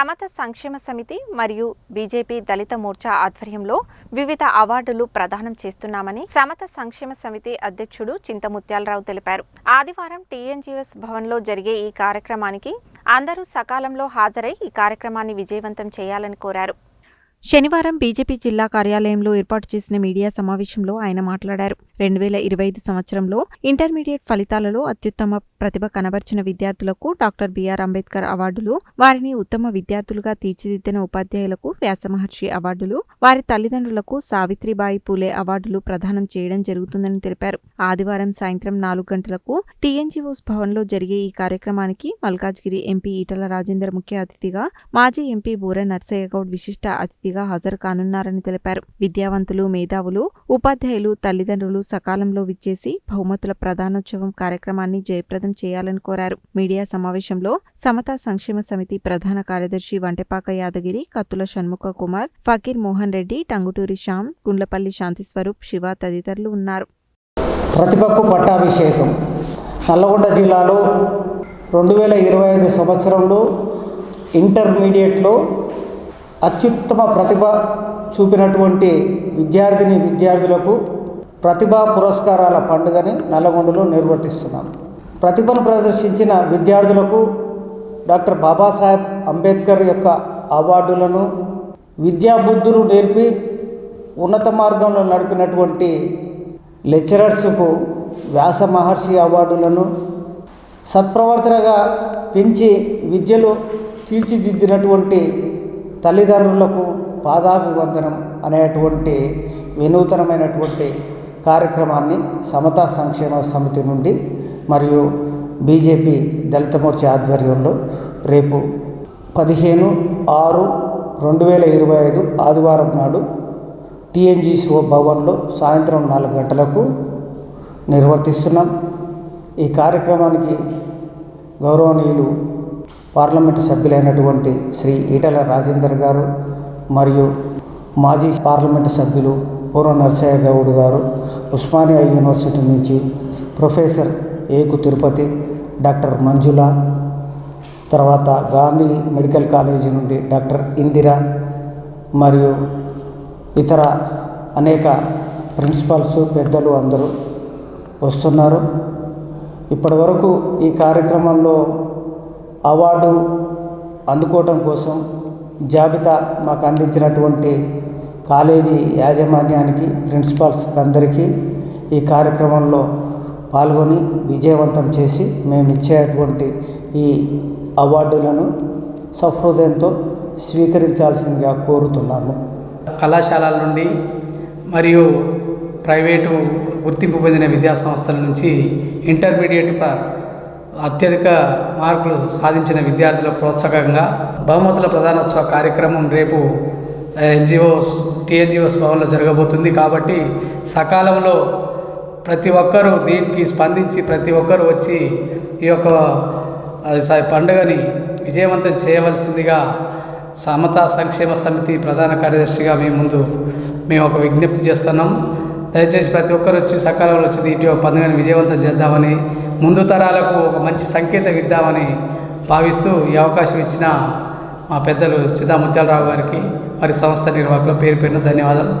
సమత సంక్షేమ సమితి మరియు బీజేపీ దళిత మోర్చా ఆధ్వర్యంలో వివిధ అవార్డులు ప్రదానం చేస్తున్నామని సమత సంక్షేమ సమితి అధ్యక్షుడు చింతముత్యాలరావు తెలిపారు. ఆదివారం టీఎన్జీఎస్ భవన్లో జరిగే ఈ కార్యక్రమానికి అందరూ సకాలంలో హాజరై ఈ కార్యక్రమాన్ని విజయవంతం చేయాలని కోరారు. శనివారం బీజేపీ జిల్లా కార్యాలయంలో ఏర్పాటు చేసిన మీడియా సమావేశంలో ఆయన మాట్లాడారు. రెండు వేల ఇరవై ఐదు సంవత్సరంలో ఇంటర్మీడియట్ ఫలితాలలో అత్యుత్తమ ప్రతిభ కనబర్చిన విద్యార్థులకు డాక్టర్ బిఆర్ అంబేద్కర్ అవార్డులు వారిని ఉత్తమ విద్యార్థులుగా తీర్చిదిద్దిన ఉపాధ్యాయులకు వ్యాసమహర్షి అవార్డులు వారి తల్లిదండ్రులకు సావిత్రిబాయి పూలే అవార్డులు ప్రదానం చేయడం జరుగుతుందని తెలిపారు. ఆదివారం సాయంత్రం నాలుగు గంటలకు టీఎన్జీఓస్ భవన్లో జరిగే ఈ కార్యక్రమానికి మల్కాజ్గిరి ఎంపీ ఈటల రాజేందర్ ముఖ్య అతిథిగా మాజీ ఎంపీ బూర నర్సయ్య గౌడ్ విశిష్ట అతిథిగా హాజరు కానున్నారని తెలిపారు. విద్యావంతులు మేధావులు ఉపాధ్యాయులు తల్లిదండ్రులు సకాలంలో విచ్చేసి బహుమతుల ప్రధానోత్సవం కార్యక్రమాన్ని జయప్రదం చేయాలని కోరారు. మీడియా సమావేశంలో సమతా సంక్షేమ సమితి ప్రధాన కార్యదర్శి వంటపాక యాదగిరి కత్తుల షణ్ముఖ కుమార్ ఫకీర్ మోహన్ రెడ్డి టంగుటూరి శ్యామ్ గుండ్లపల్లి శాంతిస్వరూప్ శివ తదితరులు ఉన్నారు. ప్రతిభకు పట్టాభిషేకం. నల్లగొండ జిల్లాలో రెండు వేల ఇరవై ఐదు సంవత్సరంలో ఇంటర్మీడియట్లో అత్యుత్తమ ప్రతిభ చూపినటువంటి విద్యార్థిని విద్యార్థులకు ప్రతిభా పురస్కారాల పండుగని నల్లగొండలో నిర్వర్తిస్తున్నాం. ప్రతిభను ప్రదర్శించిన విద్యార్థులకు డాక్టర్ బాబాసాహెబ్ అంబేద్కర్ యొక్క అవార్డులను విద్యాబుద్ధులు నేర్పి ఉన్నత మార్గంలో నడిపినటువంటి లెక్చరర్స్కు వ్యాస మహర్షి అవార్డులను సత్ప్రవర్తనగా పెంచి విద్యలో తీర్చిదిద్దినటువంటి తల్లిదండ్రులకు పాదాభివందనం అనేటువంటి వినూతనమైనటువంటి కార్యక్రమాన్ని సమతా సంక్షేమ సమితి నుండి మరియు బీజేపీ దళిత మోర్చా ఆధ్వర్యంలో రేపు పదిహేను ఆరు రెండు వేల ఇరవై ఐదు ఆదివారం నాడు టీఎన్జీసీఓ భవన్లో సాయంత్రం నాలుగు గంటలకు నిర్వర్తిస్తున్నాం. ఈ కార్యక్రమానికి గౌరవనీయులు పార్లమెంటు సభ్యులైనటువంటి శ్రీ ఈటల రాజేందర్ గారు మరియు మాజీ పార్లమెంటు సభ్యులు పూర్వ నరసయ్య గౌడ్ గారు ఉస్మానియా యూనివర్సిటీ నుంచి ప్రొఫెసర్ ఏకు తిరుపతి డాక్టర్ మంజుల తర్వాత గాంధీ మెడికల్ కాలేజీ నుండి డాక్టర్ ఇందిర మరియు ఇతర అనేక ప్రిన్సిపల్స్ పెద్దలు అందరూ వస్తున్నారు. ఇప్పటి వరకు ఈ కార్యక్రమంలో అవార్డు అందుకోవటం కోసం జాబితా మాకు అందించినటువంటి కాలేజీ యాజమాన్యానికి ప్రిన్సిపాల్స్ అందరికీ ఈ కార్యక్రమంలో పాల్గొని విజయవంతం చేసి మేము ఇచ్చేటువంటి ఈ అవార్డులను సహృదయంతో స్వీకరించాల్సిందిగా కోరుతున్నాము. కళాశాలల నుండి మరియు ప్రైవేటు గుర్తింపు పొందిన విద్యా సంస్థల నుంచి ఇంటర్మీడియట్ ప్ర అత్యధిక మార్కులు సాధించిన విద్యార్థుల ప్రోత్సాహకంగా బహుమతుల ప్రధానోత్సవ కార్యక్రమం రేపు ఎన్జిఓస్ టీఎన్జిఓస్ భవన్లో జరగబోతుంది. కాబట్టి సకాలంలో ప్రతి ఒక్కరూ దీనికి స్పందించి ప్రతి ఒక్కరూ వచ్చి ఈ యొక్క పండుగని విజయవంతం చేయవలసిందిగా సమతా సంక్షేమ సమితి ప్రధాన కార్యదర్శిగా మీ ముందు మేము ఒక విజ్ఞప్తి చేస్తున్నాం. దయచేసి ప్రతి ఒక్కరు వచ్చి సకాలంలో వచ్చి ఇటు పండుగను విజయవంతం చేద్దామని ముందు తరాలకు ఒక మంచి సంకేతం ఇద్దామని భావిస్తూ ఈ అవకాశం ఇచ్చిన మా పెద్దలు చిదా ముత్యాలరావు గారికి మరి సంస్థ నిర్వాహకుల పేరు పేరున ధన్యవాదాలు.